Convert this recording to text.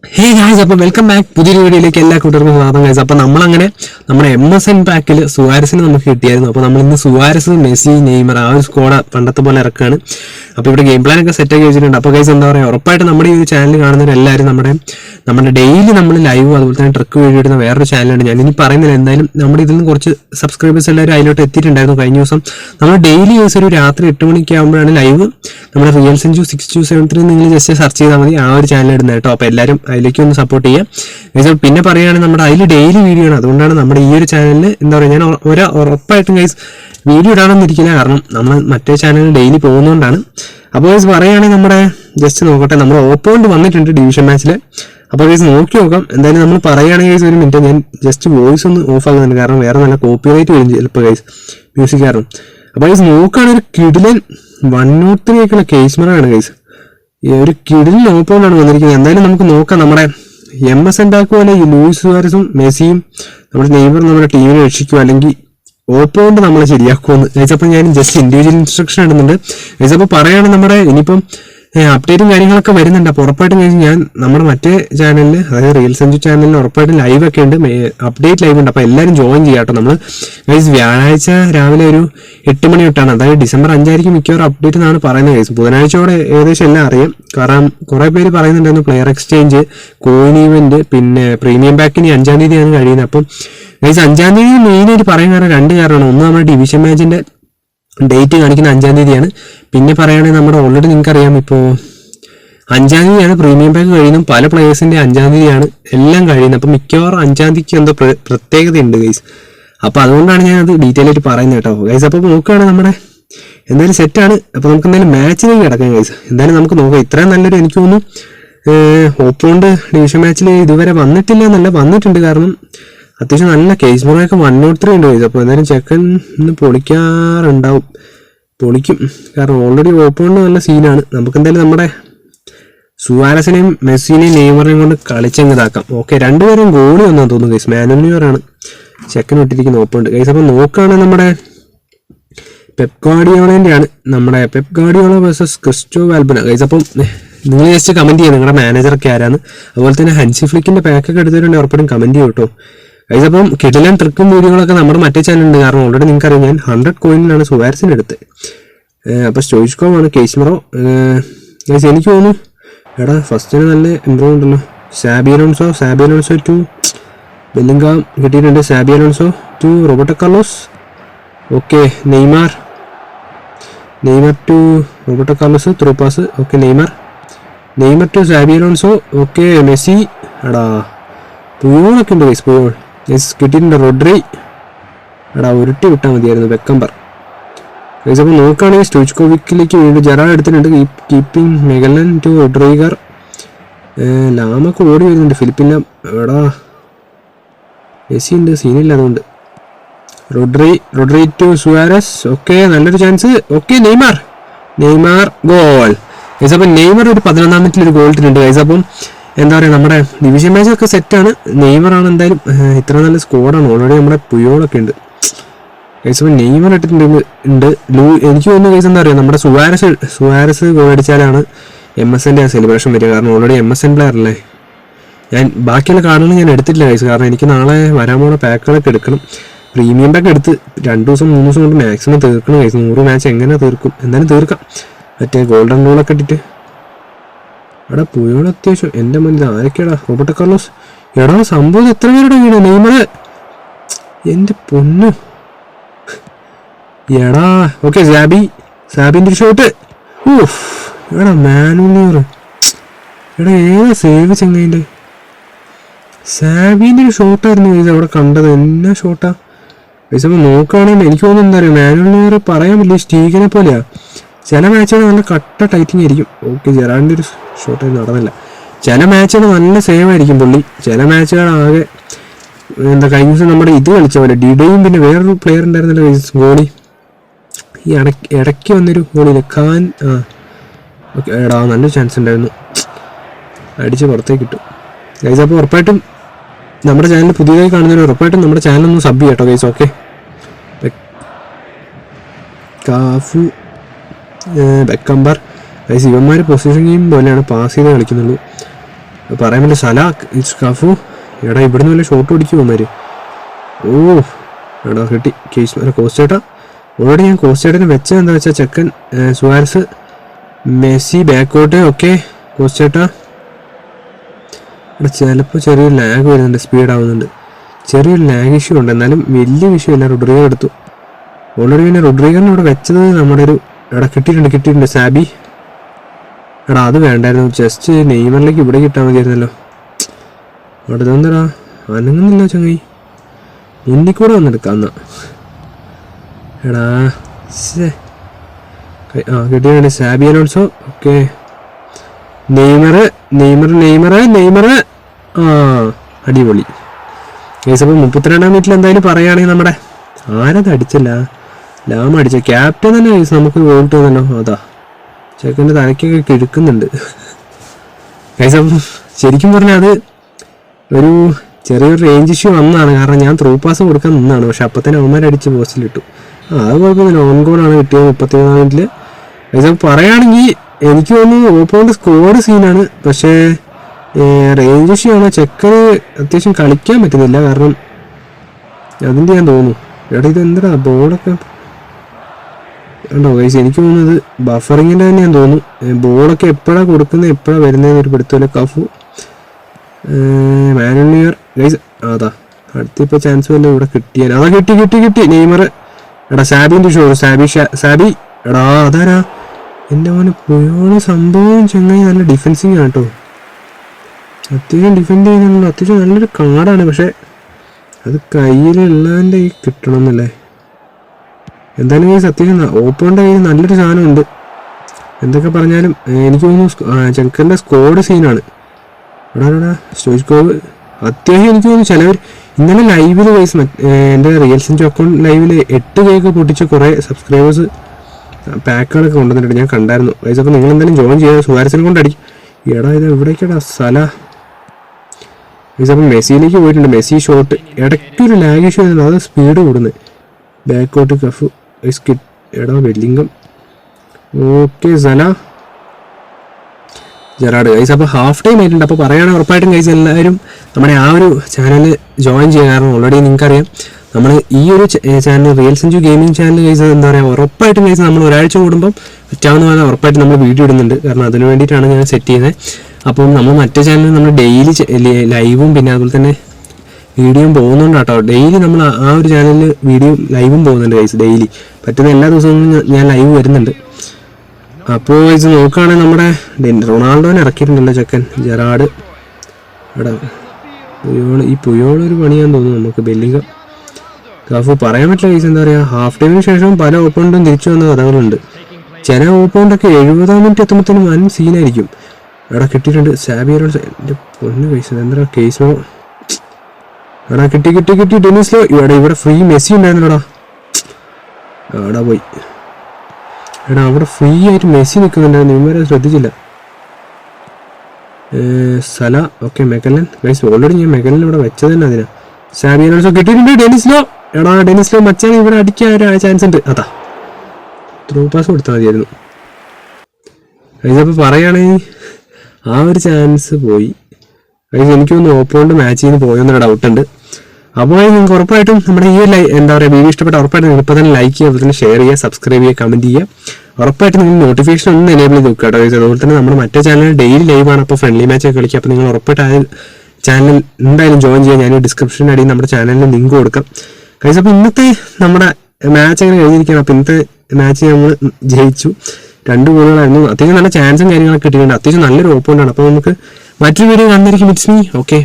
ഹേ guys അപ്പോൾ welcome back പുതിയൊരു വീഡിയോയിലേക്ക് എല്ലാ കൂട്ടർക്കും സ്വാഗതം ഗായ്സ് അപ്പോൾ നമ്മളങ്ങനെ നമ്മുടെ എം എസ് എൻ പാക്കിൽ സുവാരസിന് നമുക്ക് കിട്ടിയായിരുന്നു. അപ്പോൾ നമ്മൾ ഇന്ന് സുവാരസ് മെസ്സി നെയ്മർ ആ ഒരു സ്കോഡ് പണ്ടത്തെ പോലെ ഇറക്കാണ്. അപ്പോൾ ഇവിടെ ഗെയിം പ്ലാൻ ഒക്കെ സെറ്റ് ആക്കി വെച്ചിട്ടുണ്ട്. അപ്പോൾ ഗൈസ് എന്താ പറയുക ഉറപ്പായിട്ട് നമ്മുടെ ഈ ഒരു ചാനൽ കാണുന്നവരെല്ലാവരും നമ്മുടെ നമ്മുടെ ഡെയിലി നമ്മൾ ലൈവ് അതുപോലെ തന്നെ ട്രക്ക് വീഡിയോ ഇടുന്ന വേറൊരു ചാനലുണ്ട് ഞാൻ ഇനി പറയുന്നില്ല. എന്തായാലും നമ്മുടെ ഇതിൽ നിന്ന് കുറച്ച് സബ്സ്ക്രൈബേഴ്സ് എല്ലാവരും അതിലോട്ട് എത്തിയിട്ടുണ്ടായിരുന്നു കഴിഞ്ഞ ദിവസം. നമ്മൾ ഡെയിലി യൂസ് ഒരു രാത്രി എട്ട് മണിക്ക് ആകുമ്പോഴാണ് ലൈവ് നമ്മുടെ real സെഞ്ചു six two seven three നിങ്ങൾ ജസ്റ്റ് സെർച്ച് ചെയ്താൽ മതി. ആ ഒരു ചാനൽ ഇടുന്നത് കേട്ടോ. അപ്പോൾ എല്ലാവരും അതിലേക്ക് ഒന്ന് സപ്പോർട്ട് ചെയ്യുക പിന്നെ പറയുകയാണെങ്കിൽ നമ്മുടെ അതിൽ ഡെയിലി വീഡിയോ ആണ്. അതുകൊണ്ടാണ് നമ്മുടെ ഈ ഒരു ചാനലിൽ എന്താ പറയുക ഞാൻ ഒരു ഉറപ്പായിട്ടും ഗൈസ് വീഡിയോ ഇടാനൊന്നും ഇരിക്കില്ല. കാരണം നമ്മൾ മറ്റേ ചാനലിൽ ഡെയിലി പോകുന്നതുകൊണ്ടാണ് അപ്പോൾ പറയുകയാണെങ്കിൽ നമ്മുടെ ജസ്റ്റ് നോക്കട്ടെ. നമ്മൾ ഓപ്പോണ്ട് വന്നിട്ടുണ്ട് ഡിവിഷൻ മാച്ചിൽ അപ്പോൾ ഗൈസ് നോക്കി നോക്കാം. എന്തായാലും നമ്മൾ പറയുകയാണെങ്കിൽ ഒരു മിനിറ്റ് ഞാൻ ജസ്റ്റ് വോയിസ് ഒന്ന് ഓഫ് ആക്കുന്നുണ്ട്. കാരണം വേറെ നല്ല കോപ്പി റൈറ്റ് വരും ചിലപ്പോൾ ഗൈസ് മ്യൂസിക് കാരണം അപ്പോൾ ഗൈസ് നോക്കുകയാണെങ്കിൽ ഒരു കിടിലൻ വൺ നോട്ട് ത്രീ ഒക്കെയുള്ള കേസ്മറാണ് ഗൈസ് ഒരു കിടിലൻ ഓപ്പോണ്ടാണ് വന്നിരിക്കുന്നത്. എന്തായാലും നമുക്ക് നോക്കാം. നമ്മുടെ എം എസ് എൻഡാക്കും അല്ലെങ്കിൽ ലൂയിസ് സുവാരസും മെസ്സിയും നമ്മുടെ നെയ്മർ നമ്മുടെ ടീമിനെ രക്ഷിക്കുക അല്ലെങ്കിൽ ഓപ്പോ കൊണ്ട് നമ്മളെ ശരിയാക്കുമെന്ന് കഴിച്ചപ്പോൾ ഞാൻ ജസ്റ്റ് ഇൻഡിവിജ്വൽ ഇൻസ്ട്രക്ഷൻ ഇടുന്നുണ്ട്. കഴിച്ചപ്പോൾ പറയുകയാണെങ്കിൽ നമ്മുടെ ഇനിയിപ്പം അപ്ഡേറ്റും കാര്യങ്ങളൊക്കെ വരുന്നുണ്ട്. അപ്പോൾ ഉറപ്പായിട്ടും ഞാൻ ഞാൻ നമ്മുടെ മറ്റേ ചാനലിൽ അതായത് റിയൽ സഞ്ജു ചാനലിൽ ഉറപ്പായിട്ടും ലൈവ് ഒക്കെ ഉണ്ട്. അപ്ഡേറ്റ് ലൈവ് ഉണ്ട്. അപ്പോൾ എല്ലാവരും ജോയിൻ ചെയ്യാം കേട്ടോ നമ്മൾ ഗൈസ് വ്യാഴാഴ്ച രാവിലെ ഒരു എട്ട് മണി തൊട്ടാണ്. അതായത് ഡിസംബർ അഞ്ചായിരിക്കും മിക്കവാറും അപ്ഡേറ്റ് എന്നാണ് പറയുന്നത് ഗൈസ് ബുധനാഴ്ചയോടെ ഏകദേശം എല്ലാം അറിയാം. കാരണം കുറേ പേര് പറയുന്നുണ്ടായിരുന്നു പ്ലെയർ എക്സ്ചേഞ്ച് കോയിൻ ഇവന്റ് പിന്നെ പ്രീമിയം പാക്കിന് അഞ്ചാം തീയതിയാണ് കഴിയുന്നത്. അപ്പം ഗൈസ് അഞ്ചാം തീയതി മെയിനായിട്ട് പറയാൻ കാരണം രണ്ട് കാരണമാണ്. ഒന്ന് നമ്മുടെ ഡിവിഷൻ മാച്ചിന്റെ ഡേറ്റ് കാണിക്കുന്ന അഞ്ചാം തീയതിയാണ്. പിന്നെ പറയുകയാണെങ്കിൽ നമ്മുടെ ഓൾറെഡി നിങ്ങൾക്ക് അറിയാം ഇപ്പോൾ അഞ്ചാം തീയതിയാണ് പ്രീമിയം പാക്ക് കഴിയുന്നത് പല പ്ലേയേഴ്സിന്റെ അഞ്ചാം തീയതിയാണ് എല്ലാം കഴിയുന്നത്. അപ്പം മിക്കവാറും അഞ്ചാം തീയതിക്ക് എന്തോ പ്ര- പ്രത്യേകതയുണ്ട് ഗൈസ് അപ്പോൾ അതുകൊണ്ടാണ് ഞാൻ അത് ഡീറ്റെയിൽ ആയിട്ട് പറയുന്നത് കേട്ടോ. ഗൈസ് അപ്പോൾ നോക്കുകയാണ് നമ്മുടെ എന്തായാലും സെറ്റാണ് അപ്പോൾ നമുക്ക് എന്തായാലും മാച്ചിലേക്ക് കിടക്കാം ഗൈസ് എന്തായാലും നമുക്ക് നോക്കാം. ഇത്രയും നല്ലൊരു എനിക്ക് തോന്നുന്നു ഓപ്പോണ്ട് ഡിവിഷൻ മാച്ചിൽ ഇതുവരെ വന്നിട്ടില്ല എന്നല്ല വന്നിട്ടുണ്ട്. കാരണം അത്യാവശ്യം നല്ല കേസ് മുറയൊക്കെ വൺ നോട്ട് ത്രീ ഉണ്ട് ഗൈസ് അപ്പോൾ എന്തായാലും ചെക്കൻ ഇന്ന് പൊളിക്കാറുണ്ടാവും. പൊളിക്കും. കാരണം ഓൾറെഡി ഓപ്പണിന് നല്ല സീനാണ് നമുക്ക് എന്തായാലും നമ്മുടെ സുവാരസിനെയും മെസ്സിനെയും നെയ്മറിനെയും കൊണ്ട് കളിച്ചങ്ങ് ഇതാക്കാം. ഓക്കെ രണ്ടുപേരും ഗോളി വന്നാൽ തോന്നുന്നു ഗൈസ് മാനുവറാണ് ചെക്കൻ ഇട്ടിരിക്കുന്ന ഓപ്പുണ്ട് ഗൈസ് അപ്പോൾ നോക്കുകയാണെങ്കിൽ നമ്മുടെ പെപ് ഗാഡിയോളേന്റെയാണ് നമ്മുടെ പെപ് ഗാഡിയോള വേഴ്സസ് ക്രിസ്റ്റോ വാൽബന ഗൈസ് അപ്പം നിങ്ങൾ ജസ്റ്റ് കമന്റ് ചെയ്യുക നിങ്ങളുടെ മാനേജറൊക്കെ ആരാണ് അതുപോലെ തന്നെ ഹൻസി ഫ്ലിക്കിന്റെ പാക്കൊക്കെ എടുത്തിട്ടുണ്ടെങ്കിൽ ഉറപ്പായിട്ടും കമന്റ് ചെയ്യും കേട്ടോ ഗൈസ് അപ്പം കിടിലൻ ട്രിക്കും വീഡിയോകളൊക്കെ നമ്മുടെ മറ്റേ ചാനലുണ്ട് കാരണം ഓൾറെഡി നിങ്ങൾക്ക് അറിയാം ഞാൻ ഹൺഡ്രഡ് കോയിനിലാണ് സുവാരസിന് എടുത്തത് അപ്പോൾ സ്റ്റോയിസ്കോമാണ് കേസ്മറോ ഗൈസ് എനിക്ക് തോന്നുന്നു എടാ ഫസ്റ്റിന് നല്ല ഇമ്പ്രൂവ് ഉണ്ടല്ലോ. Xabi Alonso Xabi Alonso to Bellingham കിട്ടിയിട്ടുണ്ട്. Xabi Alonso to Roberto Carlos okay Neymar Neymar to Roberto Carlos through pass okay Neymar Neymar to Xabi Alonso okay Messi എടാ പുയോളൊക്കെ ഉണ്ട് ഗൈസ് പുയോൾ യെസ് കിട്ടിയിട്ടുണ്ട് Rodri എടാ ഉരുട്ടി വിട്ടാൽ മതിയായിരുന്നു വെക്കമ്പർ guys അപ്പോൾ നോക്കുകയാണെങ്കിൽ സ്റ്റോച്ച്കോവിക്കിലേക്ക് വീണ്ടും ജെറാ എടുത്തിട്ടുണ്ട്. കീപ്പിംഗ് മെഗലൻ ടു റോഡ്രിഗർ ലാമൊക്കെ ഓടി വരുന്നുണ്ട്. ഫിലിപ്പിന്റെ എടാ. മെസ്സി ഉണ്ട് സീനില്ല അതുകൊണ്ട്. Rodri Rodri to Suarez okay നല്ലൊരു chance okay Neymar Neymar goal guys Neymar ഒരു പതിനൊന്നാം മിനിറ്റിൽ ഒരു ഗോൾ ഇട്ടിട്ടുണ്ട്. ഗൈസ് എന്താ പറയുക നമ്മുടെ ഡിവിഷൻ മാച്ച് ഒക്കെ സെറ്റാണ് നെയ്മറാണ് എന്തായാലും ഇത്ര നല്ല സ്കോഡാണ് ഓൾറെഡി നമ്മുടെ പുയോളൊക്കെ ഉണ്ട്. കേസ് ഇപ്പോൾ നെയ്മർ ഇട്ടിട്ടുണ്ട് ഉണ്ട്. ലൂ എനിക്ക് തോന്നുന്ന കേസ് എന്താ പറയുക നമ്മുടെ Suarez Suarez goal M S എന്റെ സെലിബ്രേഷൻ വരിക. കാരണം already M S N player അല്ലേ? ഞാൻ ബാക്കിയുള്ള കാർഡുകൾ ഞാൻ എടുത്തിട്ടില്ല കേസ് കാരണം എനിക്ക് നാളെ വരാൻ പോകുന്ന പാക്കുകളൊക്കെ എടുക്കണം. പ്രീമിയം പാക്ക് എടുത്ത് രണ്ട് ദിവസം മൂന്ന് ദിവസം കൊണ്ട് മാക്സിമം തീർക്കണം കേസ് നൂറ് മാച്ച് എങ്ങനെ തീർക്കും? എന്തായാലും തീർക്കാം. മറ്റേ ഗോൾഡൻ റൂളൊക്കെ ഇട്ടിട്ട്. എടാ പുയോൾ അത്യാവശ്യം എന്റെ മുന്നിൽ ആരൊക്കെയാടാ? Roberto Carlos? എടാ സംഭവം എത്ര പേരുടെ വീട് നെയ്മറ്? എന്റെ പൊന്നു. എടാ ഓക്കെ സാബി. സാബിന്റെ ഷോട്ട് ഊഫ് എടാ മാനുനിയർ എടാ ഏതാ സേവ് ചെങ്ങൈന്റെ സാബിന്റെ ഒരു ഷോട്ടായിരുന്നു ഗൈസ് അവിടെ കണ്ടത്. എന്നാ ഷോട്ടാ ഗൈസ് അപ്പോൾ നോക്കുകയാണെങ്കിൽ എനിക്ക് തോന്നുന്നു എന്താ പറയുക മാനുവൽ പറയാൻ പറ്റില്ല സ്റ്റീഗനെ പോലെയാ. ചില മാച്ചുകൾ നല്ല കട്ട ടൈറ്റിങ് ആയിരിക്കും. ഓക്കെ ജെറാന്റെ ഒരു ഷോട്ട് നടന്നില്ല. ചില മാച്ചുകൾ നല്ല സേവ് ആയിരിക്കും പുള്ളി. ചില മാച്ചുകൾ ആകെ എന്താ കഴിഞ്ഞ ദിവസം നമ്മുടെ ഇത് കളിച്ച പോലെ ഡിഡയും പിന്നെ വേറൊരു പ്ലെയർ ഉണ്ടായിരുന്നല്ലോ ഗോളി. ഈ ഇടയ്ക്ക് ഇടയ്ക്ക് വന്നൊരു ഗോളിയില്ല? ഖാൻ ആ. ഓക്കെ എടാ നല്ല ചാൻസ് ഉണ്ടായിരുന്നു. അടിച്ച് പുറത്തേക്ക് കിട്ടും ഗൈസ് അപ്പോൾ ഉറപ്പായിട്ടും നമ്മുടെ ചാനൽ പുതിയതായി കാണുന്നവർ ഉറപ്പായിട്ടും നമ്മുടെ ചാനൽ ഒന്ന് സബ് ചെയ്യട്ടോ guys okay Cafu Beckenbauer. Guys ഇവന്മാർ പൊസിഷൻ ഗെയിം പോലെയാണ് പാസ് ചെയ്ത് കളിക്കുന്നുള്ളൂ പറയാൻ പറ്റില്ല സലാഖ് ഇറ്റ്സ് കഫു. എടാ ഇവിടുന്ന് വല്ല ഷോട്ട് പിടിക്കും അവന്മാര്? ഓ എടാ കിട്ടി. കേസ് അല്ല കോസ്റ്റേട്ടാ ഓൾറെഡി ഞാൻ കോസ്റ്റേട്ടിനെ വെച്ചത് എന്താ വെച്ചാൽ ചെക്കൻ സുവാരസ് മെസ്സി ബാക്കോട്ട് ഓക്കെ കോസ്റ്റേട്ടാ ഇവിടെ ചിലപ്പോൾ ചെറിയൊരു ലാഗ് വരുന്നുണ്ട് സ്പീഡ് ആവുന്നുണ്ട്. ചെറിയൊരു ലാഗ് ഇഷ്യൂ ഉണ്ട്. എന്നാലും വലിയ വിഷയമില്ല റുഡ്രിഗോ എടുത്തു. ഓൾറെഡി പിന്നെ റുഡ്രിഗോനെ ഇവിടെ വെച്ചത് നമ്മുടെ ഒരു എടാ കിട്ടിയിട്ടുണ്ട് കിട്ടിയിട്ടുണ്ട് സാബി. എടാ അത് വേണ്ടായിരുന്നു. ജസ്റ്റ് നെയ്മറിലേക്ക് ഇവിടെ കിട്ടാൻ മതിയായിരുന്നല്ലോ. അവിടെ ഇതെന്താടാ അനങ്ങുന്നില്ല ചങ്ങായി. മുന്നിൽ കൂടെ വന്നെടുക്കാം എന്നാ എടാ ആ കിട്ടിയാണ് Xabi Alonso okay Neymar Neymar Neymar Neymar. ആ അടിപൊളി. അപ്പോൾ മുപ്പത്തിരണ്ടാം മിനിറ്റിൽ എന്തായാലും പറയുകയാണെങ്കിൽ നമ്മുടെ ആരത് അടിച്ചില്ല ലാം അടിച്ച ക്യാപ്റ്റൻ തന്നെ നമുക്ക് വോട്ട് തന്നല്ലോ അതാ. ചെക്കന്റെ തലയ്ക്കൊക്കെ കിടക്കുന്നുണ്ട്. കൈസം ശരിക്കും പറഞ്ഞാൽ അത് ഒരു ചെറിയൊരു റേഞ്ച് ഇഷ്യൂ വന്നതാണ്. കാരണം ഞാൻ ത്രൂ പാസ് കൊടുക്കാൻ നിന്നാണ്. പക്ഷെ അപ്പം തന്നെ അവന്മാരടിച്ച് പോസ്റ്റിലിട്ടു ആ അത് കുഴപ്പമൊന്നുമില്ല. ഓൺ ഗോളാണ് കിട്ടിയത് മുപ്പത്തിമൂന്നാം മിനിറ്റിൽ കൈസം പറയുകയാണെങ്കിൽ എനിക്ക് തോന്നുന്നു ഓപ്പോണ്ട് സ്കോഡ് സീനാണ് പക്ഷേ റേഞ്ച് ഇഷ്യൂ ആണ്? ചെക്കന് അത്യാവശ്യം കളിക്കാൻ പറ്റുന്നില്ല. കാരണം അതിന്റെ ഞാൻ തോന്നുന്നു. എടാ ഇത് എന്താ ബോളൊക്കെ ഉണ്ടോ ഗൈസ് എനിക്ക് തോന്നുന്നത് ബഫറിങ്ങിന്റെ തന്നെ ഞാൻ തോന്നുന്നു ബോളൊക്കെ എപ്പോഴാണ് കൊടുക്കുന്നത് എപ്പോഴാണ് വരുന്നതെന്ന് ഒരു പിടുത്തമില്ല. കഫു. മാനുണിയർ ഗൈസ് അതാ. അടുത്തിപ്പോൾ ചാൻസ് വല്ല ഇവിടെ കിട്ടിയാൽ അതാ കിട്ടി കിട്ടി കിട്ടി. നെയ്മർ എടാ സാബിന്റെ ഷോ സാബി സാബി. എടാ അതാരാ? എന്റെ മോനെ പുയോൾ സംഭവം ചെങ്ങായി നല്ല ഡിഫെൻസിങ് ആണ് കേട്ടോ. അത്യാവശ്യം ഡിഫെൻഡ് ചെയ്യുന്നുണ്ട്. അത്യാവശ്യം നല്ലൊരു കാർഡാണ് പക്ഷേ അത് കയ്യിലുള്ളതിന്റെ ഈ കിട്ടണം എന്നല്ലേ? എന്തായാലും ഈ സത്യം ഓപ്പോന്റെ കയ്യിൽ നല്ലൊരു സാധനമുണ്ട് എന്തൊക്കെ പറഞ്ഞാലും എനിക്ക് തോന്നുന്നു ചെങ്കറിന്റെ സ്കോഡ് സീനാണ് എടാ എടാ സ്റ്റോയിക്കോവ് അത്യാവശ്യം എനിക്ക് തോന്നുന്നു ചിലവർ ഇന്നലെ ലൈവിൽ വൈസ് എന്റെ റിയൽസിന്റെ അക്കൗണ്ട് ലൈവിൽ എട്ട് കേക്ക് പൊട്ടിച്ച കുറേ സബ്സ്ക്രൈബേഴ്സ് പാക്കുകളൊക്കെ കൊണ്ടുവന്നിട്ടുണ്ട്. ഞാൻ കണ്ടായിരുന്നു. വൈസ് അപ്പോൾ നിങ്ങൾ എന്തായാലും ജോയിൻ ചെയ്യുക സുഹാരസിനെ കൊണ്ട് അടിക്കും എടാ ഇത് എവിടേക്കടാ? സ്ഥല വൈസ് അപ്പം മെസ്സിയിലേക്ക് പോയിട്ടുണ്ട്. മെസ്സി ഷോട്ട് ഇടയ്ക്കൊരു ലാഗ് ഇഷ്യൂ ആയിരുന്നു. അത് സ്പീഡ് കൂടുന്നത് ബാക്കോട്ട് കഫ് എടാ വെല്ലിംഗം ഓക്കെ സന. ജെറാഡ്. ഗൈസ് അപ്പോൾ ഹാഫ് ടൈം ആയിട്ടുണ്ട്. അപ്പോൾ പറയുകയാണെങ്കിൽ ഉറപ്പായിട്ടും ഗൈസ് എല്ലാവരും നമ്മുടെ ആ ഒരു ചാനൽ ജോയിൻ ചെയ്യുക കാരണം ഓൾറെഡി നിങ്ങൾക്കറിയാം. നമ്മൾ ഈ ഒരു ചാനൽ റിയൽ സെഞ്ചു ഗെയിമിംഗ് ചാനൽ ഗൈസ് എന്താ പറയുക ഉറപ്പായിട്ടും ഗൈസ് നമ്മൾ ഒരാഴ്ച കൂടുമ്പം പറ്റാവുന്ന പോലെ ഉറപ്പായിട്ടും നമ്മൾ വീഡിയോ ഇടുന്നുണ്ട്. കാരണം അതിന് വേണ്ടിയിട്ടാണ് ഞാൻ സെറ്റ് ചെയ്യുന്നത്. അപ്പം നമ്മൾ മറ്റേ ചാനൽ നമ്മൾ ഡെയിലി ലൈവും പിന്നെ അതുപോലെ തന്നെ വീഡിയോയും പോകുന്നുണ്ട് കേട്ടോ. ഡെയിലി നമ്മൾ ആ- ഒരു ചാനലിൽ വീഡിയോ ലൈവും പോകുന്നുണ്ട് ഗൈസ് ഡെയിലി പറ്റുന്ന എല്ലാ ദിവസവും ഞാൻ- ലൈവ് വരുന്നുണ്ട്. അപ്പോൾ ഇത് നോക്കുകയാണെങ്കിൽ നമ്മുടെ റൊണാൾഡോനെ ഇറക്കിയിട്ടുണ്ടല്ലോ ചെക്കൻ ജെറാഡ്. എടാ പുയോൾ ഈ പുയോളൊരു ഒരു പണിയാന്ന് തോന്നുന്നു നമുക്ക് ബെല്ലിംഗ് കാഫു പറയാൻ പറ്റില്ല കേസ് എന്താ പറയുക ഹാഫ് ടൈമിന് ശേഷം പല ഓപ്പണന്റും തിരിച്ചു വന്ന കഥകളുണ്ട്. ചില ഓപ്പണന്റൊക്കെ എഴുപതാം മിനിറ്റ് എത്തുമ്പോഴത്തേനും വൻ സീനായിരിക്കും എടാ കിട്ടിയിട്ടുണ്ട്. സാബിയറോ എന്റെ പൊന്ന് കേസ് എന്താ കേസോ എടാ കിട്ടി കിട്ടി കിട്ടി ടെന്നീസിലോ ഇവിടെ ഇവിടെ ഫ്രീ മെസ്സി ഉണ്ടായിരുന്നടാ എടാ പോയി. എടാ അവിടെ ഫ്രീ ആയിട്ട് മെസ്സി നിൽക്കുന്നുണ്ടായിരുന്നു ഇവരെ ശ്രദ്ധിച്ചില്ല. സല. ഓക്കെ മെഗലൻ ഗൈസ് ഓൾറെഡി ഞാൻ മെഗലൻ ഇവിടെ വെച്ചത് തന്നെ അതിനാ. സാബിയനോൾസോ കിട്ടിയിട്ടുണ്ട് ഡെനിസ്ലോ എടാ ഡെനിസ്ലോ മച്ചാൻ ഇവിടെ അടിക്കാൻ ഒരു ചാൻസ് ഉണ്ട്. അതാ. ത്രൂ പാസ് കൊടുത്താൽ മതിയായിരുന്നു. ഗൈസ് അപ്പോൾ പറയുകയാണെങ്കിൽ ആ ഒരു ചാൻസ് പോയി. ഗൈസ് എനിക്ക് തോന്നുന്നു ഓപ്പോണ്ട് മാച്ച് ചെയ്ത് പോയെന്നൊരു ഡൗട്ട് ഉണ്ട്. അപ്പോൾ നിങ്ങൾക്ക് ഉറപ്പായിട്ടും നമ്മുടെ ഈ ലൈ എന്താ പറയുക വീഡിയോ ഇഷ്ടപ്പെട്ട ഉറപ്പായിട്ടും നിങ്ങൾ ഇപ്പോൾ തന്നെ ലൈക്ക് ചെയ്യുക തന്നെ ഷെയർ ചെയ്യുക സബ്സ്ക്രൈബ് ചെയ്യുക കമന്റ് ചെയ്യുക. ഉറപ്പായിട്ടും നിങ്ങൾ നോട്ടിഫിക്കേഷൻ ഒന്ന് എനേബിൾ ചെയ്ത് നോക്കുക കേട്ടോ. അതുപോലെ തന്നെ നമ്മുടെ മറ്റേ ചാനൽ ഡെയിലി ലൈവ് ആണ്. അപ്പോൾ ഫ്രണ്ട്ലി മാച്ച് ഒക്കെ കളിക്കുക. അപ്പോൾ നിങ്ങൾ ഉറപ്പായിട്ട് ആ ചാനൽ എന്തായാലും ജോയിൻ ചെയ്യുക. ഞാൻ ഡിസ്ക്രിപ്ഷൻ അടിയിൽ നമ്മുടെ ചാനലിന് ലിങ്ക് കൊടുക്കാം. കഴിച്ച അപ്പോൾ ഇന്നത്തെ നമ്മുടെ മാച്ച് അങ്ങനെ കഴിഞ്ഞിരിക്കുകയാണ്. അപ്പോൾ ഇന്നത്തെ മാച്ച് നമ്മൾ ജയിച്ചു. രണ്ട് ഗോളുകളായിരുന്നു അത്യാവശ്യം നല്ല ചാൻസും കാര്യങ്ങളൊക്കെ കിട്ടിയിട്ടുണ്ട്. അത്യാവശ്യം നല്ലൊരു ഓപ്പോണ്ടാണ് അപ്പോൾ നമുക്ക് മറ്റൊരു വീഡിയോ കാണുന്നതായിരിക്കും ഇറ്റ്സ് മീ ഓക്കെ